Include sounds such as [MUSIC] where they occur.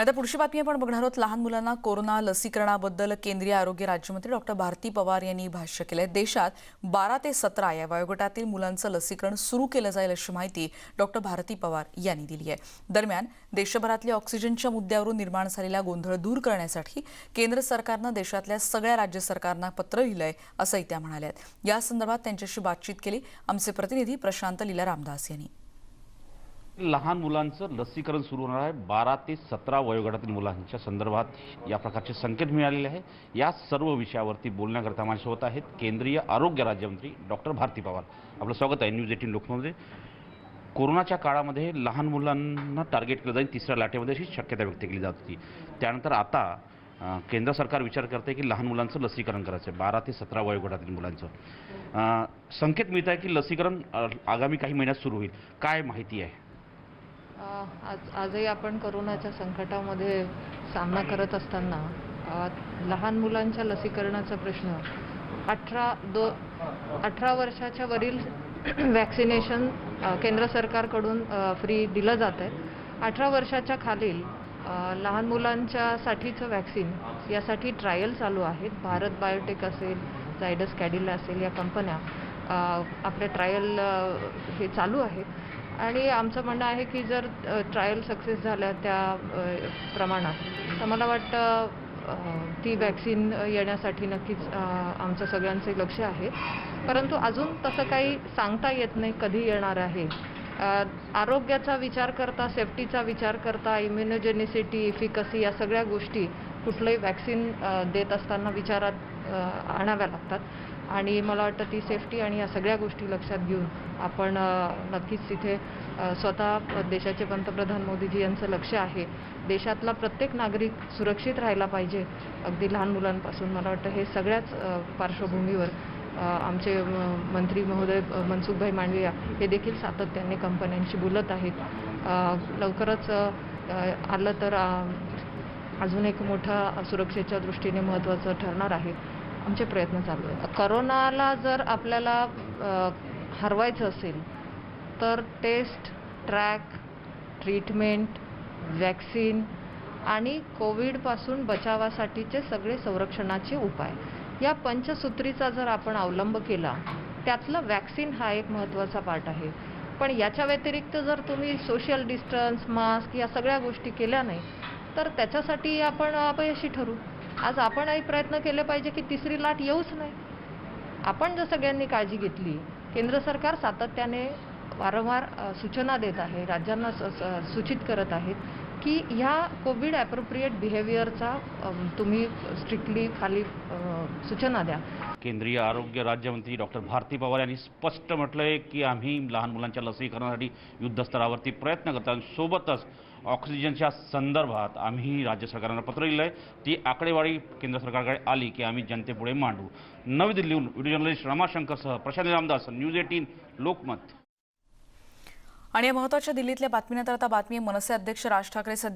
आता पुढची बातमी आपण बघणार आहोत. लहान मुलांना कोरोना लसीकरणाबद्दल केंद्रीय आरोग्य राज्यमंत्री डॉक्टर भारती पवार यांनी भाष्य केलंय. देशात बारा ते सतरा या वयोगटातील मुलांचं लसीकरण सुरू केलं जाईल अशी माहिती डॉक्टर भारती पवार यांनी दिली आहे. दरम्यान देशभरातल्या ऑक्सिजनच्या मुद्द्यावरून निर्माण झालेला गोंधळ दूर करण्यासाठी केंद्र सरकारनं देशातल्या सगळ्या राज्य सरकारना पत्र लिहिलंय असंही त्या म्हणाल्या या संदर्भात त्यांच्याशी बातचीत केली आमचे प्रतिनिधी प्रशांत लीला रामदास यांनी. लहान मुलांचं लसीकरण सुरू होणार आहे. बारा ते सतरा वयोगटातील मुलांच्या संदर्भात या प्रकारचे संकेत मिळालेले आहे या सर्व विषयावरती बोलण्याकरता माझ्यासोबत आहेत केंद्रीय आरोग्य राज्यमंत्री डॉक्टर भारती पवार. आपलं स्वागत आहे न्यूज एटीन लोकमध्ये कोरोनाच्या काळामध्ये लहान मुलांना टार्गेट केलं जाईल तिसऱ्या लाटेमध्ये अशी शक्यता व्यक्त केली जात होती. त्यानंतर आता केंद्र सरकार विचार करते की लहान मुलांचं लसीकरण करायचं आहे बारा ते सतरा वयोगटातील मुलांचं. संकेत मिळत आहे की लसीकरण आगामी काही महिन्यात सुरू होईल. काय माहिती आहे? आज आजही आपण करोनाच्या संकटामध्ये सामना करत असताना लहान मुलांच्या लसीकरणाचा प्रश्न अठरा दो अठरा वर्षाच्या वरील [CLEARS THROAT] वॅक्सिनेशन केंद्र सरकारकडून फ्री दिलं जात आहे अठरा वर्षाच्या खालील लहान मुलांच्यासाठीचं वॅक्सिन यासाठी ट्रायल चालू आहेत. भारत बायोटेक असेल झायडस कॅडिला असेल या कंपन्या आपले ट्रायल हे चालू आहेत. आणि आमचं म्हणणं आहे की जर ट्रायल सक्सेस झाल्या त्या प्रमाणात तर मला वाटतं ती वॅक्सिन येण्यासाठी नक्कीच आमचं सगळ्यांचे लक्ष आहे. परंतु अजून तसं काही सांगता येत नाही कधी येणार आहे. आरोग्याचा विचार करता सेफ्टीचा विचार करता इम्युनोजेनिसिटी इफिकसी या सगळ्या गोष्टी कुठलंही वॅक्सिन देत असताना विचारात आणाव्या लागतात. आणि मला वाटतं ती सेफ्टी आणि या सगळ्या गोष्टी लक्षात घेऊन आपण नक्कीच तिथे स्वतः देशाचे पंतप्रधान मोदीजी यांचं लक्ष आहे. देशातला प्रत्येक नागरिक सुरक्षित राहायला पाहिजे अगदी लहान मुलांपासून. मला वाटतं हे सगळ्याच पार्श्वभूमीवर आमचे म- मंत्री महोदय मनसुखभाई मांडविया हे देखील सातत्याने कंपन्यांशी बोलत आहेत. लवकरच आलं तर अजून एक मोठा सुरक्षेच्या दृष्टीने महत्त्वाचं ठरणार आहे. आमचे प्रयत्न चालू आहेत. करोनाला जर आपल्याला हरवायचं असेल तर टेस्ट ट्रॅक ट्रीटमेंट वॅक्सिन आणि कोविडपासून बचावासाठीचे सगळे संरक्षणाचे उपाय. या पंचसूत्रीचा जर आपण अवलंब केला त्यातलं वॅक्सिन हा एक महत्त्वाचा पार्ट आहे. पण याच्या व्यतिरिक्त जर तुम्ही सोशल डिस्टन्स मास्क या सगळ्या गोष्टी केल्या नाही तर त्याच्यासाठी आपण अपयशी ठरू. आज आपणही प्रयत्न केले पाहिजे की तिसरी लाट येऊच नाही. आपण जर सगळ्यांनी काळजी घेतली केंद्र सरकार सातत्याने वारंवार सूचना देत आहे राज्यांना सूचित करत आहेत की ह्या कोविड ॲप्रोप्रिएट बिहेवियरचा तुम्ही स्ट्रिक्टली खाली सूचना द्या. केंद्रीय आरोग्य राज्यमंत्री डॉक्टर भारती पवार यांनी स्पष्ट म्हटलंय की आम्ही लहान मुलांच्या लसीकरणासाठी युद्धस्तरावरती प्रयत्न करतो आणि सोबतच ऑक्सिजनच्या संदर्भात आम्ही राज्य सरकारनं पत्र लिहिलं आहे ती आकडेवारी केंद्र सरकारकडे आली की आम्ही जनतेपुढे मांडू. नवी दिल्लीहून व्हिडिओ जर्नलिस्ट रमाशंकरसह प्रशांत रामदास न्यूज एटीन लोकमत. आणि या महत्त्वाच्या दिल्लीतल्या बातमीनंतर आता बातमी मनसे अध्यक्ष राज ठाकरे सध्या